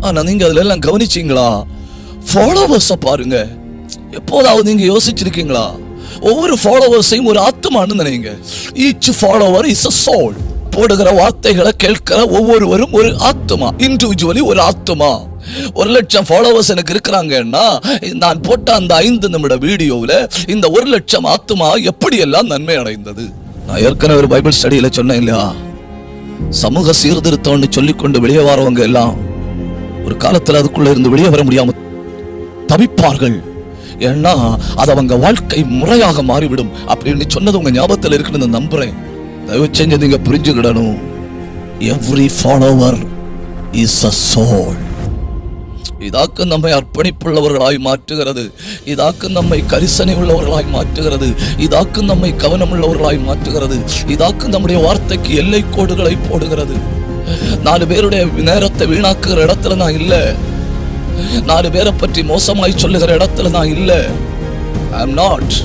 ஆனா நீங்க அதுல எல்லாம் கவனிச்சீங்களா? ஃபாலோவர்ஸை பாருங்க. எப்போதாவது நீங்க யோசிச்சிருக்கீங்களா? ஒவ்வொரு ஃபாலோவர்ஸையும் ஒரு ஆத்மான்னு நினைங்க. Each follower is a soul போடுகிற வார்த்தைகளை கேட்கிற ஒவ்வொருவரும் ஒரு ஆத்மா இண்டிவிஜுவலி ஒரு ஆத்மா ஒரு லட்சம் ஃபாலோவர்ஸ் எனக்கு இருக்கிறாங்கன்னா நான் போட்ட அந்த ஐந்து நிமிட வீடியோவில் இந்த ஒரு லட்சம் ஆத்மா எப்படியெல்லாம் நன்மை அடைந்தது? நான் ஏற்கனவே ஒரு பைபிள் ஸ்டடியில் சொன்னேன் இல்லையா? சமூக சீர்திருத்தம்னு சொல்லிக்கொண்டு வெளியே வரவங்க எல்லாம் ஒரு காலத்தில் அதுக்குள்ள இருந்து வெளியே வர முடியாம தவிப்பார்கள். ஏன்னா அது அவங்க வாழ்க்கை முறையாக மாறிவிடும். அப்படின்னு சொன்னது உங்க ஞாபகத்தில் இருக்குன்னு நான் நம்புறேன். தயவு செஞ்சு நீங்க புரிஞ்சுக்கிடணும். Every follower is a soul இதாக்கு நம்மை அர்ப்பணிப்புள்ளவர்களாய் மாற்றுகிறது. இதாக்கு நம்மை கரிசனை உள்ளவர்களாய் மாற்றுகிறது. இதாக்கு நம்மை கவனம் உள்ளவர்களாய் மாற்றுகிறது. இதாக்கு நம்முடைய வார்த்தைக்கு எல்லை கோடுகளை போடுகிறது. நாலு பேருடைய நேரத்தை வீணாக்குகிற இடத்துல நான் இல்ல. நாலு பேரை பற்றி மோசமாய் சொல்லுகிற இடத்துல நான் இல்ல. ஐ நாட்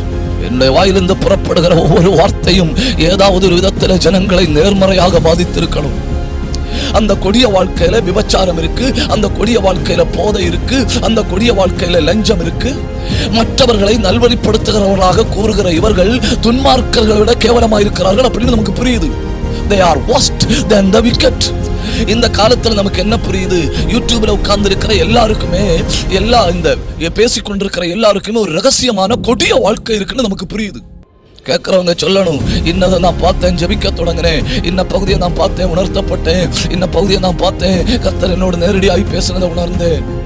என்னுடைய வாயிலிருந்து புறப்படுகிற ஒவ்வொரு வார்த்தையும் ஏதாவது ஒரு விதத்தில் ஜனங்களை நேர்மறையாக பாதித்திருக்கணும். அந்த கொடிய வாழ்க்கையில விபச்சாரம் இருக்கு அந்த கொடிய வாழ்க்கையில போதை இருக்கு அந்த கொடிய வாழ்க்கையில லஞ்சம் இருக்கு. மற்றவர்களை நல்வழிப்படுத்துகிறவர்களாக கூறுகிற இவர்கள் துன்மார்க்கர்களை விட கேவலமா இருக்கிறார்கள் அப்படின்னு நமக்கு புரியுது. They are oust then the wicked இந்த காலத்தில் நமக்கு என்ன புரியுது? யூடியூப்ல உட்கார்ந்து இருக்கிற எல்லாருக்குமே எல்லா இந்த பேசிக்கொண்டிருக்கிற எல்லாருக்குமே ஒரு ரகசியமான கொடிய வாழ்க்கை இருக்குன்னு நமக்கு புரியுது. கேட்குறவங்க சொல்லணும் இன்னதை நான் பார்த்தேன் ஜெபிக்க தொடங்கினேன். இன்ன பகுதியை நான் பார்த்தேன் உணர்த்தப்பட்டேன். இன்ன பகுதியை நான் பார்த்தேன். கர்த்தர் என்னோட நேரடியாகி பேசுனதை உணர்ந்தேன்.